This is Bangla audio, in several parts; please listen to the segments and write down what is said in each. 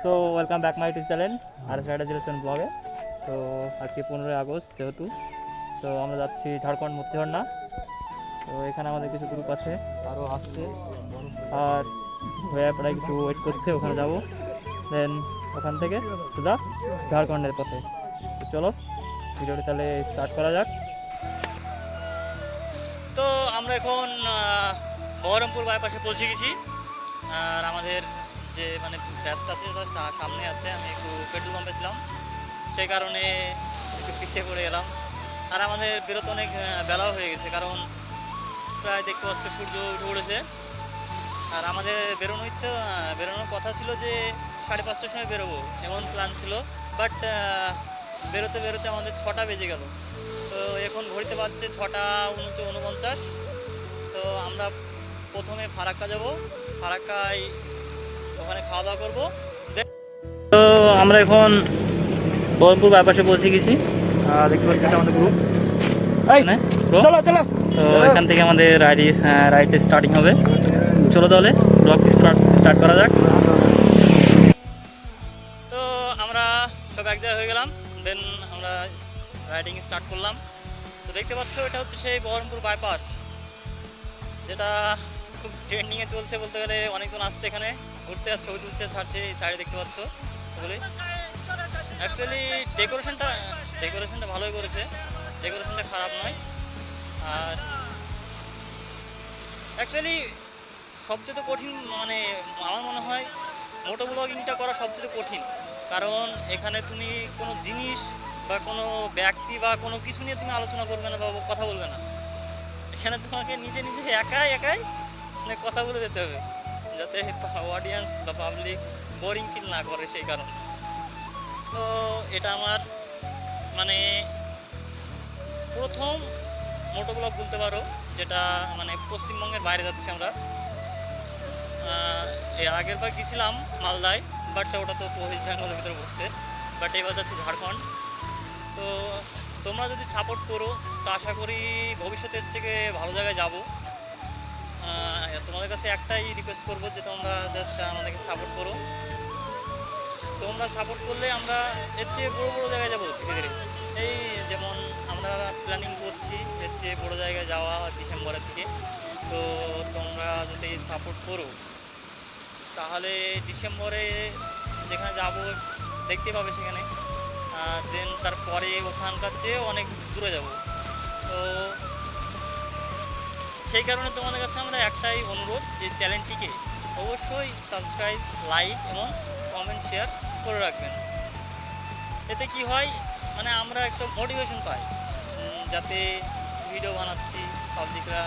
So welcome back my YouTube channel আর সাইডা জিলেশন ব্লগে তো আজকে পনেরোই আগস্ট যেহেতু তো আমরা যাচ্ছি ঝাড়খণ্ড মূর্তিঝর্ণা তো এখানে আমাদের কিছু গ্রুপ আছে। আরও আসছে। আর ভাইয়া প্রায় কিছু ওয়েট করছে ওখানে যাব। দেন ওখান থেকে সোজা ঝাড়খণ্ডের পথে। তো চলো ভিডিওটা তাহলে স্টার্ট করা যাক। তো আমরা এখন বহরমপুর বাইপাসে পৌঁছে গেছি। আর আমাদের যে মানে ব্যাসটা আছে সা- সামনে আছে, আমি একটু পেট্রোল পাম্পে ছিলাম। সেই কারণে একটু পিছিয়ে পড়ে এলাম আর আমাদের বেরোতে অনেক বেলাও হয়ে গেছে, কারণ প্রায় দেখতে পাচ্ছ সূর্য উঠে পড়েছে। আর আমাদের বেরোনো ইচ্ছে বেরোনোর কথা ছিল যে সাড়ে পাঁচটার সময় বেরোবো, এমন প্ল্যান ছিল। বাট বেরোতে বেরোতে আমাদের ছটা বেজে গেল। তো এখন ঘড়িতে বাজছে ছটা উনচ উনপঞ্চাশ। তো আমরা প্রথমে ফারাক্কা যাব। ফারাক্কায় ওখানে খাওয়া দাওয়া করব। তো আমরা এখন বহরমপুর বাইপাসে পৌঁছে গেছি। আর দেখতে পাচ্ছি এটা আমাদের গ্রুপ চলো চলো। তো এখান থেকে আমাদের রাইড রাইড স্টার্টিং হবে। চলো তাহলে ব্লগ স্টার্ট স্টার্ট করা যাক। তো আমরা সব এক জায়গায় হয়ে গেলাম দেন আমরা রাইডিং স্টার্ট করলাম। তো দেখতে পাচ্ছ এটা হচ্ছে সেই বহরমপুর বাইপাস যেটা খুব ট্রেন্ডিংয়ে চলছে বলতে গেলে অনেকজন আসছে এখানে। ঘুরতে আর ছবি তুলছে ছাড়ছে এই সাইডে দেখতে পাচ্ছ ওগুলি অ্যাকচুয়ালি ডেকোরেশনটা ডেকোরেশনটা ভালোই করেছে। ডেকোরেশনটা খারাপ নয়। আর অ্যাকচুয়ালি সবচেয়ে কঠিন মানে আমার মনে হয় মোটো ব্লগিংটা করা সবচেয়ে কঠিন। কারণ এখানে তুমি কোনো জিনিস বা কোনো ব্যক্তি বা কোনো কিছু নিয়ে তুমি আলোচনা করবে না বা কথা বলবে না। এখানে তোমাকে নিজে নিজে একাই একাই মানে কথা বলে যেতে হবে। যাতে অডিয়েন্স বা পাবলিক বোরিং ফিল না করে সেই কারণে। তো এটা আমার মানে প্রথম মোটো ব্লগ বলতে পারো, যেটা মানে পশ্চিমবঙ্গের বাইরে যাচ্ছি আমরা। এর আগের বার গেছিলাম মালদায় বাট ওটা তো ওয়েস্ট বেঙ্গলের ভিতরে পড়ছে। বাট এবার যাচ্ছি ঝাড়খণ্ড। তো তোমরা যদি সাপোর্ট করো, তো আশা করি ভবিষ্যতের থেকে ভালো জায়গায় যাব। তোমাদের কাছে একটাই রিকোয়েস্ট করব যে তোমরা জাস্ট আমাদেরকে সাপোর্ট করো। তোমরা সাপোর্ট করলে আমরা এর চেয়ে বড়ো বড়ো জায়গায় যাব ধীরে ধীরে। এই যেমন আমরা প্ল্যানিং করছি এর চেয়ে বড়ো জায়গায় যাওয়া ডিসেম্বরের দিকে। তো তোমরা যদি সাপোর্ট করো, তাহলে ডিসেম্বরে যেখানে যাব দেখতে পাবে সেখানে। দেন তারপরে ওখানকার চেয়ে অনেক দূরে যাব। তো সেই কারণে তোমাদের কাছে আমরা একটাই অনুরোধ যে চ্যানেলটিকে অবশ্যই সাবস্ক্রাইব, লাইক এবং কমেন্ট, শেয়ার করে রাখবেন। এতে কি হয় মানে আমরা একটা মোটিভেশন পাই যাতে ভিডিও বানাচ্ছি পাবলিকরা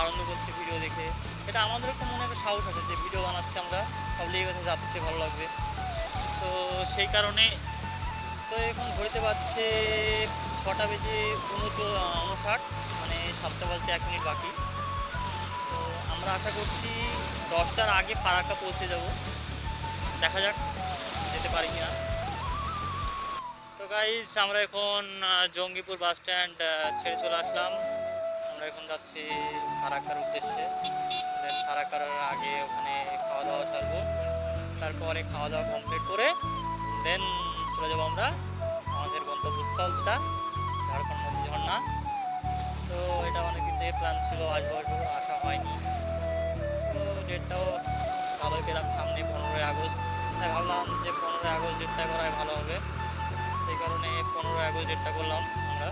আনন্দ করছে ভিডিও দেখে। এটা আমাদের একটা মনে একটা সাহস আছে যে ভিডিও বানাচ্ছি আমরা পাবলিকের কাছে যাচ্ছে, ভালো লাগবে। তো সেই কারণে তো এখন ঘড়িতে পাচ্ছে ছটা বেজে উনষাট। সাতটা বাজতে এক মিনিট বাকি। তো আমরা আশা করছি দশটার আগে ফারাক্কা পৌঁছে যাব। দেখা যাক যেতে পারি কিনা। তো গাইজ আমরা এখন জঙ্গিপুর বাস স্ট্যান্ড ছেড়ে চলে আসলাম। আমরা এখন যাচ্ছি ফারাক্কার উদ্দেশ্যে। ফারাক্কার আগে ওখানে খাওয়া দাওয়া সারবো। তারপরে খাওয়া দাওয়া কমপ্লিট করে দেন চলে যাব আমরা। আমাদের গন্তব্যস্থল যেটা ঝাড়খণ্ড ঝর্ণা তো এটা অনেকদিন থেকে প্ল্যান ছিল আসব আসব আসা হয়নি। তো ডেটটাও ভালোই পেলাম সামনে পনেরোই আগস্ট। তাই ভাবলাম যে পনেরোই আগস্ট ডেটটা করাই ভালো হবে। সেই কারণে পনেরোই আগস্ট ডেটটা করলাম আমরা।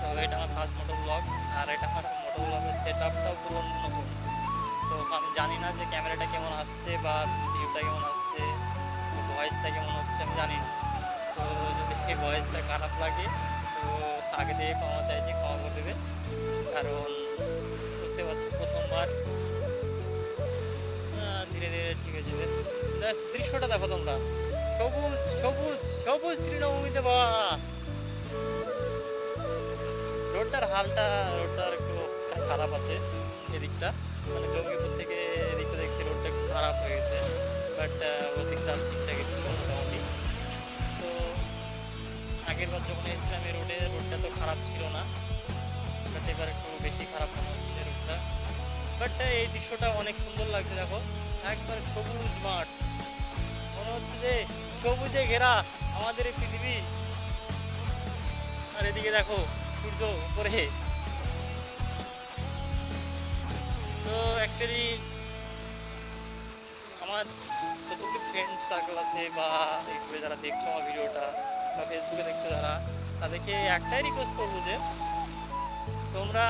তো এটা আমার ফার্স্ট মোটো ব্লগ আর এটা আমার মোটো ব্লগের সেট আপটাও পুরো নতুন তো আমি জানি না যে ক্যামেরাটা কেমন আসছে বা ভিউটা কেমন আসছে ভয়েসটা কেমন হচ্ছে আমি জানি না। তো যদি ভয়েসটা খারাপ লাগে, তো আগে থেকে ক্ষমা চাইছি ক্ষমা করে দেবে। কারণ বুঝতে পারছি, প্রথমবার। ধীরে ধীরে ঠিক হয়ে যাবে। দৃশ্যটা দেখো তোমরা। সবুজ সবুজ সবুজ তৃণভূমিতে বাবা রোডটার হালটা, রোডটার একটু খারাপ আছে এদিকটা। মানে জঙ্গিপুর থেকে এদিকটা দেখছি রোডটা একটু খারাপ হয়ে গেছে। বাট ওদিকটা ঠিকঠাকই আগের বার যখন এসেছিলাম এই রোডে রোডটা তো খারাপ ছিল না। বাট এবার একটু বেশি খারাপ মনে হচ্ছে রোডটা। বাট এই দৃশ্যটা অনেক সুন্দর লাগছে, দেখো। একবার সবুজ মাঠ। মনে হচ্ছে যে সবুজে ঘেরা আমাদের এই পৃথিবী। আর এদিকে দেখো, সূর্য উপরে। তো অ্যাকচুয়ালি আমার যতগুলি ফ্রেন্ড সার্কেল আছে বা ইউটিউবে যারা দেখছ আমার ভিডিওটা বা ফেসবুকে দেখছ যারা, তাদেরকে একটাই রিকোয়েস্ট করব যে, তোমরা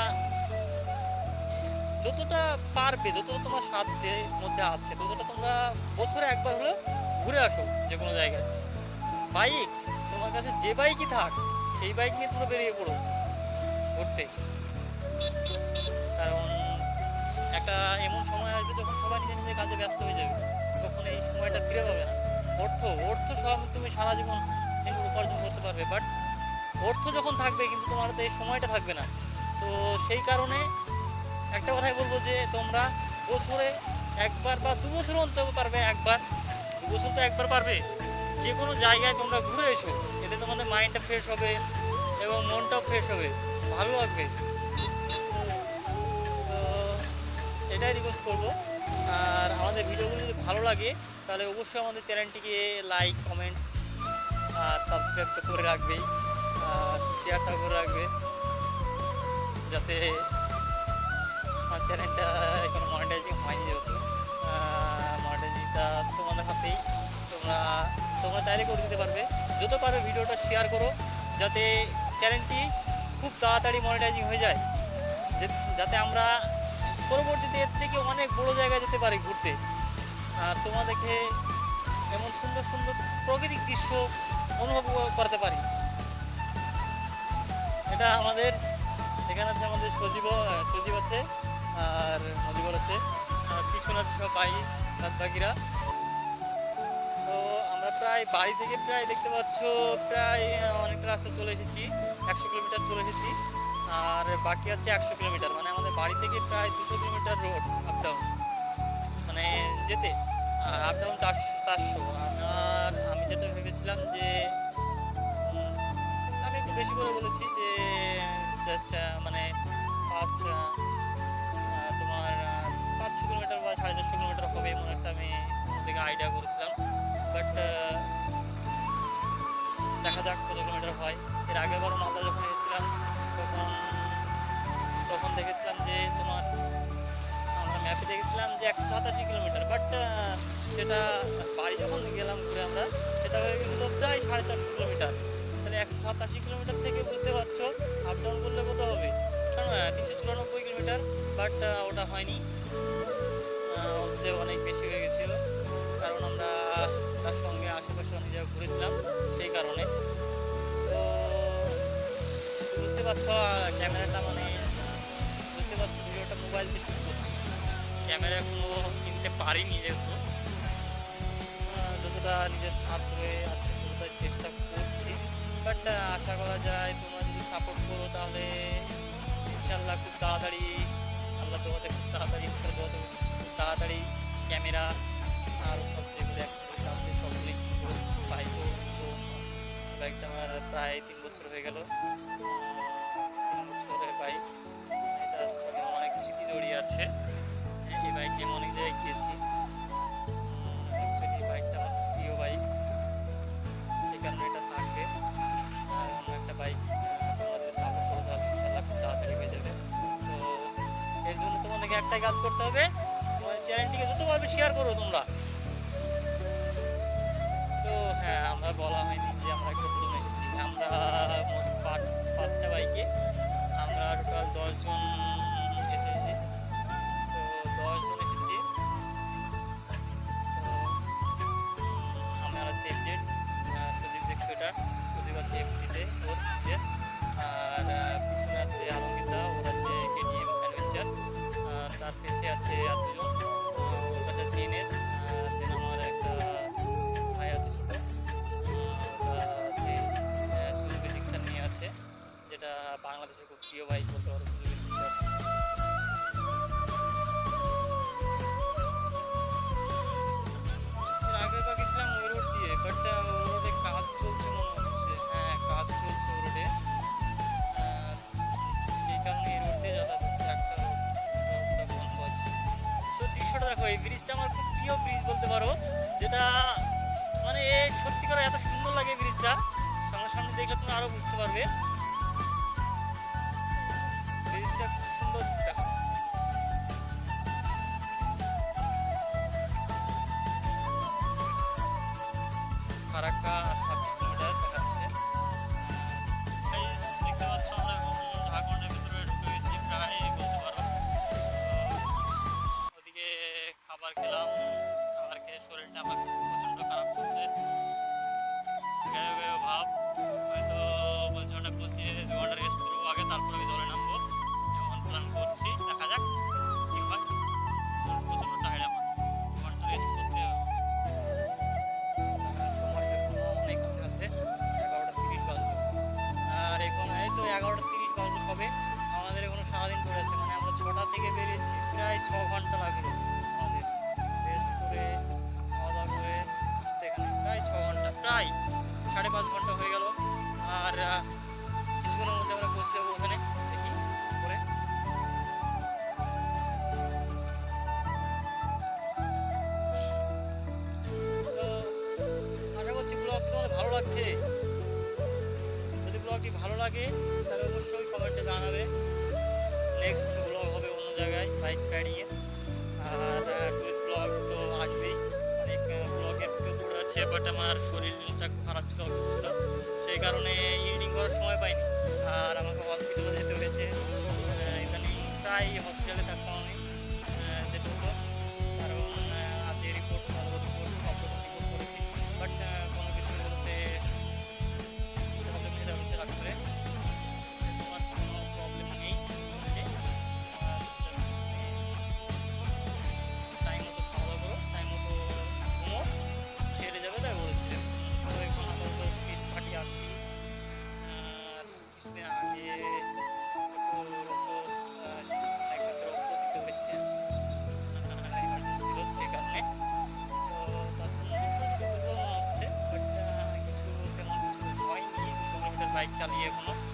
যতটা পারবে, যতটা তোমার সাধ্যের মধ্যে আছে, ততটা তোমরা বছরে একবার হলেও ঘুরে আসো যে কোনো জায়গায়। বাইক তোমার কাছে যে বাইকই থাক, সেই বাইক নিয়ে তোমরা বেরিয়ে পড়ো ঘুরতে। কারণ একটা এমন সময় আসবে যখন সবাই নিজে নিজের কাজে ব্যস্ত হয়ে যাবে। তখন এই সময়টা ফিরে পাবে না। অর্থ অর্থ সব তুমি সারা জীবন উপার্জন করতে পারবে বাট অর্থ যখন থাকবে কিন্তু তোমার হাতে সময়টা থাকবে না। তো সেই কারণে একটা কথাই বলব যে তোমরা বছরে একবার বা দু বছর অন্তত পারবে, একবার, দু বছর তো একবার পারবে। যে কোনো জায়গায় তোমরা ঘুরে এসো, এতে তোমাদের মাইন্ডটা ফ্রেশ হবে এবং মনটাও ফ্রেশ হবে, ভালো লাগবে। এটাই রিকোয়েস্ট করব। আর আমাদের ভিডিওগুলো যদি ভালো লাগে, তাহলে অবশ্যই আমাদের চ্যানেলটিকে লাইক কমেন্ট সাবস্ক্রাইব তো করে রাখবেই, আর শেয়ারটা করে রাখবে, যাতে আমার চ্যানেলটা এখনও মনিটাইজিং হয়নি যেহেতু। মনিটাইজিংটা তোমাদের হাতেই, তোমরা তোমরা চাইলে করে দিতে পারবে। যত পারবে ভিডিওটা শেয়ার করো, যাতে চ্যানেলটি খুব তাড়াতাড়ি মনিটাইজিং হয়ে যায়। যাতে আমরা পরবর্তীতে এর থেকে অনেক বড় জায়গায় যেতে পারি ঘুরতে। আর তোমাদেরকে এমন সুন্দর সুন্দর প্রাকৃতিক দৃশ্য অনুভব করতে পারি। এটা আমাদের, এখানে আছে আমাদের সজীব সজীব আছে, আর মজিবর আছে, আর পিছনে আছে সব ভাই, বাদ বাকিরা। তো আমরা প্রায় বাড়ি থেকে প্রায় দেখতে পাচ্ছ, প্রায় অনেকটা রাস্তা চলে এসেছি, একশো কিলোমিটার চলে এসেছি, আর বাকি আছে একশো কিলোমিটার মানে আমাদের বাড়ি থেকে প্রায় দুশো কিলোমিটার রোড আপ ডাউন মানে যেতে, আর আপ ডাউন চারশো চারশো যেটা ভেবেছিলাম যে আমি একটু বেশি করে বলেছি যে জাস্ট মানে পাঁচ তোমার পাঁচশো কিলোমিটার বা সাড়ে চারশো কিলোমিটার হবে এমন একটা আমি থেকে আইডিয়া করেছিলাম। বাট দেখা যাক কত কিলোমিটার হয়। এর আগের বার মালদা যখন এসেছিলাম, তখন তখন দেখেছিলাম যে তোমার, আমরা ম্যাপে দেখেছিলাম যে একশো সাতাশি কিলোমিটার। বাট সেটা বাড়ি যখন গেলাম ঘুরে আমরা সেটা হয়ে গেছিল প্রায় সাড়ে চারশো কিলোমিটার। তাহলে একশো সাতাশি কিলোমিটার থেকে বুঝতে পারছ আপ ডাউন করলে কত হবে? কারণ তিনশো চুরানব্বই কিলোমিটার বাট ওটা হয়নি। হচ্ছে অনেক বেশি হয়ে গেছিল, কারণ আমরা তার সঙ্গে আশেপাশে অনেক জায়গায় ঘুরেছিলাম, সেই কারণে। তো, বুঝতে পারছ ক্যামেরাটা মানে বুঝতে পারছ, ভিডিওটা মোবাইল দিয়ে শুট করছি। ক্যামেরা এখনও কিনতে পারিনি যেহেতু। যতটা নিজের সাধ্য হয়ে ততটা চেষ্টা করছি। বাট আশা করা যায় তোমরা যদি সাপোর্ট করো তাহলে ইনশাল্লাহ খুব তাড়াতাড়ি, আল্লাহ দোয়াতে খুব তাড়াতাড়ি, ঈশ্বর খুব তাড়াতাড়ি ক্যামেরা আর সব যেগুলো অ্যাক্সেসরিজ আছে সবগুলি বাইকও তো বাইকটা আমার প্রায় তিন বছর হয়ে গেল। তিন বছরের বাইক এটার সঙ্গে অনেক স্মৃতি জড়িয়ে আছে। এই বাইক নিয়ে অনেক জায়গায় গিয়েছি। কাজ করতে হবে। চ্যানেলটিকে যত পারবে শেয়ার করো তোমরা। তো হ্যাঁ আমরা বলা হয়নি যে আমরা একটা দৃশ্যটা দেখো, এই ব্রিজটা আমার খুব প্রিয় ব্রিজ বলতে পারো, যেটা মানে সত্যি করে এত সুন্দর লাগে ব্রিজটা। সামনাসামনি দেখলে তুমি আরও বুঝতে পারবে। ভালো লাগছে। যদি ব্লগটি ভালো লাগে, তাহলে অবশ্যই কমেন্টে জানাবে। নেক্সট ব্লগ হবে অন্য জায়গায় বাইক রাইডিংয়ে আর টুরিস্ট ব্লগ তো আসবেই। অনেক ব্লগের পড়ে আছে বাট আমার শরীরটা খারাপ ছিল, অসুস্থ ছিল। সেই কারণে ইডিং করার সময় পাইনি। আর আমাকে হসপিটালে যেতে হয়েছে। ইদানিং প্রায় বাইক চালিয়ে এখনও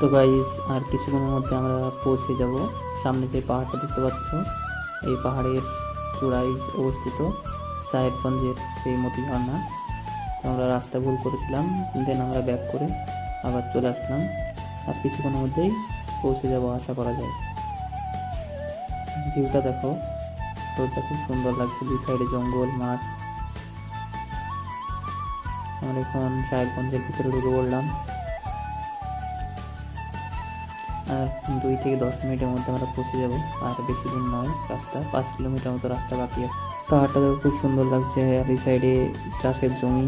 তো গাইজ আর কিছুক্ষণের মধ্যে আমরা পৌঁছে যাব। সামনে যে পাহাড়টা দেখতে পাচ্ছ, এই পাহাড়ের চূড়ায় অবস্থিত সাহেবগঞ্জের সেই মতি ঝর্ণা তো আমরা রাস্তা ভুল করেছিলাম দেন আমরা ব্যাক করে আবার চলে আসলাম। আর কিছুক্ষণের মধ্যেই পৌঁছে যাব আশা করা যায়। ভিউটা দেখো রোডটা খুব সুন্দর লাগছে, দুই সাইডে জঙ্গল, মাঠ। আমরা এখন সাহেবগঞ্জের ভিতরে ঢুকে পড়লাম। দুই থেকে দশ মিনিটের মধ্যে আমরা পৌঁছে যাব। আর বেশি দূর নয়, রাস্তা পাঁচ কিলোমিটার মতো রাস্তা বাকি আছে। পাহাড়টা খুব সুন্দর লাগছে, আর এই সাইডে চাষের জমি।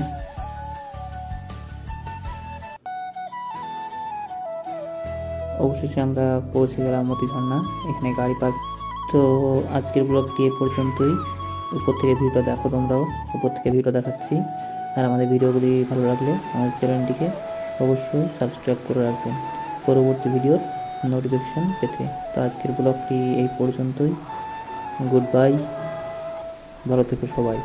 অবশেষে আমরা পৌঁছে গেলাম মতি ঝর্ণা এখানে গাড়ি পার্ক। তো আজকের ব্লগটি এ পর্যন্তই। উপর থেকে ভিডিওটা দেখো তোমরাও, উপর থেকে ভিডিও দেখাচ্ছি। আর আমাদের ভিডিওগুলি ভালো লাগলে, আমাদের চ্যানেলটিকে অবশ্যই সাবস্ক্রাইব করে রাখবেন। পরবর্তী ভিডিওর নোটিফিকেশন পেতে। তো আজকের ব্লগটি এই পর্যন্তই। গুড বাই ভালো থেকো সবাই।